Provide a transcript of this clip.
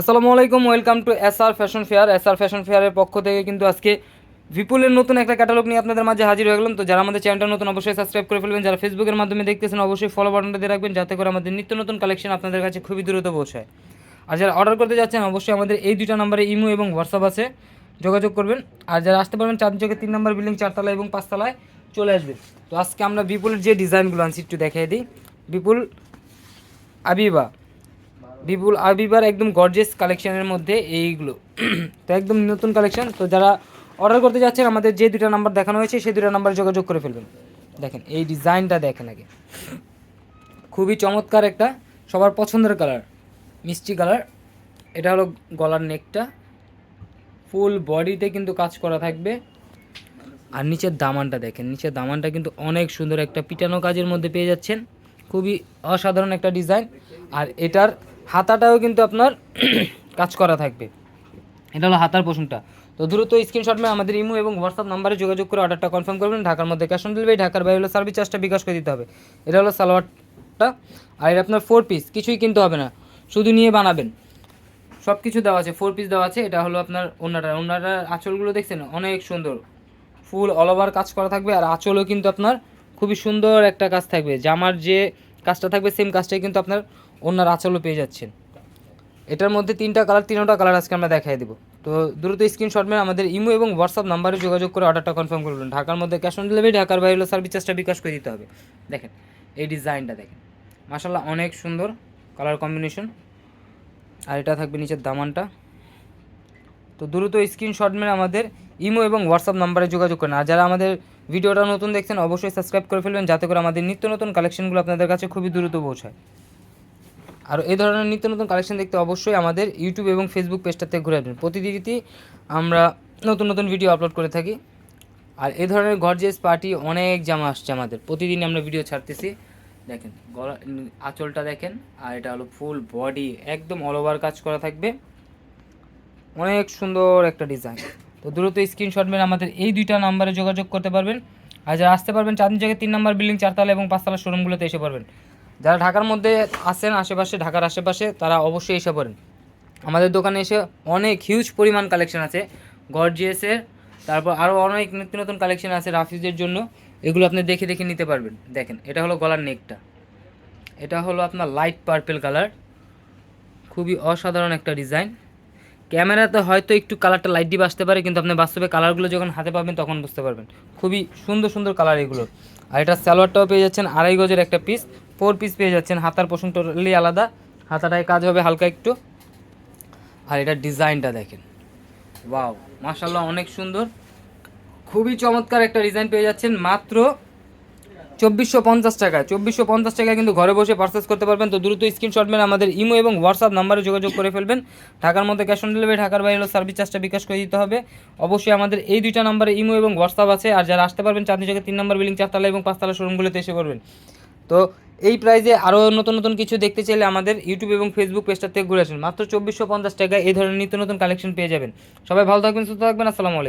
আসসালামু আলাইকুম welcome to S R fashion fair S R fashion ফেয়ারের পক্ষ থেকে কিন্তু আজকে বিপুলের নতুন একটা ক্যাটালগ নিয়ে আপনাদের মাঝে হাজির হয়ে গেলাম। তো যারা আমাদের চ্যানেলটা নতুন, অবশ্যই সাবস্ক্রাইব করে ফেলবেন। যারা ফেসবুকের মাধ্যমে দেখতেছেন, অবশ্যই ফলো বাটনটা দিয়ে রাখবেন, যাতে করে আমাদের নিত্য নতুন কালেকশন আপনাদের কাছে খুবই দ্রুত পৌঁছায়। আর যারা অর্ডার করতে যাচ্ছেন, অবশ্যই আমাদের এই দুইটা নাম্বারে ইমো এবং হোয়াটসঅ্যাপ আছে। যোগাযোগ করবেন। আর যারা আসতে পারবেন, চার চোখে তিন নম্বর বিল্ডিং চারতলা এবং পাঁচতলায় চলে আসবেন। তো আজকে আমরা বিপুলের যে ডিজাইনগুলো আনছি, একটু দেখিয়ে দিই। বিপুল আবিবা বিপুল আবিবার একদম গর্জেস কালেকশনের মধ্যে এইগুলো। তো একদম নতুন কালেকশন তো যারা অর্ডার করতে যাচ্ছেন, আমাদের যে দুটা নাম্বার দেখানো হয়েছে, সেই দুটো নাম্বার যোগাযোগ করে ফেলবেন। দেখেন, এই ডিজাইনটা দেখেন আগে। খুবই চমৎকার একটা, সবার পছন্দের কালার মিষ্টি কালার এটা হলো গলার নেকটা ফুল বডিতে কিন্তু কাজ করা থাকবে। আর নিচের দামানটা দেখেন, নিচের দামানটা কিন্তু অনেক সুন্দর একটা পিটানো কাজের মধ্যে পেয়ে যাচ্ছেন। খুবই অসাধারণ একটা ডিজাইন আর এটার হাতাটাও কিন্তু আপনার কাজ করা থাকবে। এটা হলো হাতার পোষণটা তো দ্রুত স্ক্রিনশট মেয়ে আমাদের ইমো এবং হোয়াটসঅ্যাপ নাম্বারে যোগাযোগ করে অর্ডারটা কনফার্ম করবেন। ঢাকার মধ্যে ক্যাশ অন ডেলিভারি ঢাকার বাইরে হলো সার্ভিস চার্জটা বিকাশ করে দিতে হবে। এটা হলো সালোয়ারটা। আর এটা আপনার ফোর পিস কিছুই কিনতে হবে না। শুধু নিয়ে বানাবেন। সব কিছু দেওয়া আছে ফোর পিস দেওয়া আছে। এটা হলো আপনার ওনাটা ওনাটার আঁচলগুলো দেখছেন? অনেক সুন্দর। ফুল অল ওভার কাজ করা থাকবে। আর আঁচলও কিন্তু আপনার খুবই সুন্দর একটা কাজ থাকবে। জামার যে কাজটা থাকবে সেম কাজটাই কিন্তু আপনার ওনার আঁচলও পেয়ে যাচ্ছেন। এটার মধ্যে তিনটা কালার তিনটা কালার আজকে আমরা দেখাই দেবো। তো দ্রুত স্ক্রিনশট মেরে আমাদের ইমো এবং হোয়াটসঅ্যাপ নাম্বারে যোগাযোগ করে অর্ডারটা কনফার্ম করবেন ঢাকার মধ্যে ক্যাশ অন ডেলিভারি ঢাকার বাইরে সার্ভিস চার্জটা বিকাশ করে দিতে হবে। দেখেন, এই ডিজাইনটা দেখেন। মাসাল্লাহ অনেক সুন্দর কালার কম্বিনেশন আর এটা থাকবে নিচের দামানটা। তো দ্রুত স্ক্রিনশট মেরে আমাদের ইমো এবং হোয়াটসঅ্যাপ নাম্বারে যোগাযোগ করেন। আর যারা আমাদের ভিডিওটা নতুন দেখছেন, অবশ্যই সাবস্ক্রাইব করে ফেলবেন যাতে করে আমাদের নিত্য নতুন কালেকশনগুলো আপনাদের কাছে খুবই দ্রুত পৌঁছায়। আর এই ধরনের নিত্য নতুন কালেকশন দেখতে অবশ্যই আমাদের ইউটিউব এবং ফেসবুক পেজটাতে ঘুরে আসবেন প্রতিদিনই আমরা নতুন নতুন ভিডিও আপলোড করে থাকি। আর এই ধরনের গর্জেস পার্টি অনেক জামা আসছে আমাদের। প্রতিদিন আমরা ভিডিও ছাড়তেছি। দেখেন, গলা আঁচলটা দেখেন। আর এটা হলো ফুল বডি একদম অল ওভার কাজ করা থাকবে। অনেক সুন্দর একটা ডিজাইন তো দ্রুত স্ক্রিনশট মেরে আমাদের এই দুইটা নাম্বারে যোগাযোগ করতে পারবেন। আর যারা আসতে পারবেন চাঁদনি জায়গায় তিন নাম্বার বিল্ডিং চারতলা এবং পাঁচতলা শোরুমগুলোতে এসে পারবেন যারা ঢাকার মধ্যে আসেন আশেপাশে, ঢাকার আশেপাশে, তারা অবশ্যই এসে পড়েন। আমাদের দোকানে এসে অনেক হিউজ পরিমাণ কালেকশন আছে। গর্জিয়াসের তারপর আরও অনেক নিত্য নতুন কালেকশন আছে রাফিজের জন্য। এগুলো আপনি দেখে দেখে নিতে পারবেন। দেখেন, এটা হলো গলার নেকটা এটা হলো আপনার লাইট পার্পেল কালার খুবই অসাধারণ একটা ডিজাইন ক্যামেরাতে হয়তো একটু কালারটা লাইট ডিপ আসতে পারে, কিন্তু আপনি বাস্তবে কালারগুলো যখন হাতে পাবেন তখন বুঝতে পারবেন। খুবই সুন্দর সুন্দর কালার এগুলো। আর এটা সালোয়ারটাও পেয়ে যাচ্ছেন আড়াই গজের একটা পিস ফোর পিস পেয়ে যাচ্ছেন, হাতার পোষণ টোটালি আলাদা। হাতাটায় কাজ হবে হালকা একটু। আর এটার ডিজাইনটা দেখেন। ওয়াও মাশাল্লাহ অনেক সুন্দর। খুবই চমৎকার একটা ডিজাইন পেয়ে যাচ্ছেন, মাত্র চব্বিশশো পঞ্চাশ টাকা চব্বিশশো পঞ্চাশ টাকায় কিন্তু ঘরে বসে পারচেস করতে পারবেন। তো দ্রুত স্ক্রিনশট মেরে আমাদের ইমো এবং হোয়াটসঅ্যাপ নাম্বারে যোগাযোগ করে ফেলবেন। ঢাকার মধ্যে ক্যাশ অন ডেলিভারি ঢাকার বাইরে সার্ভিস চার্জটা বিকাশ করে দিতে হবে। অবশ্যই আমাদের এই দুইটা নাম্বারে ইমো এবং হোয়াটসঅ্যাপ আছে। আর যারা আসতে পারবেন, চাঁদনি চোখে তিন নম্বর বিল্ডিং চারতলা এবং পাঁচতলা শোরুমগুলোতে এসে করবেন। তো এই প্রাইজে আরও নতুন নতুন কিছু দেখতে চাইলে আমাদের ইউটিউব এবং ফেসবুক পেজটা থেকে ঘুরে আসুন। মাত্র চব্বিশশো পঞ্চাশ টাকায় এই ধরনের নিত্য নতুন কালেকশন পেয়ে যাবেন। সবাই ভালো থাকবেন, সুস্থ থাকবেন। আসসালামু আলাইকুম।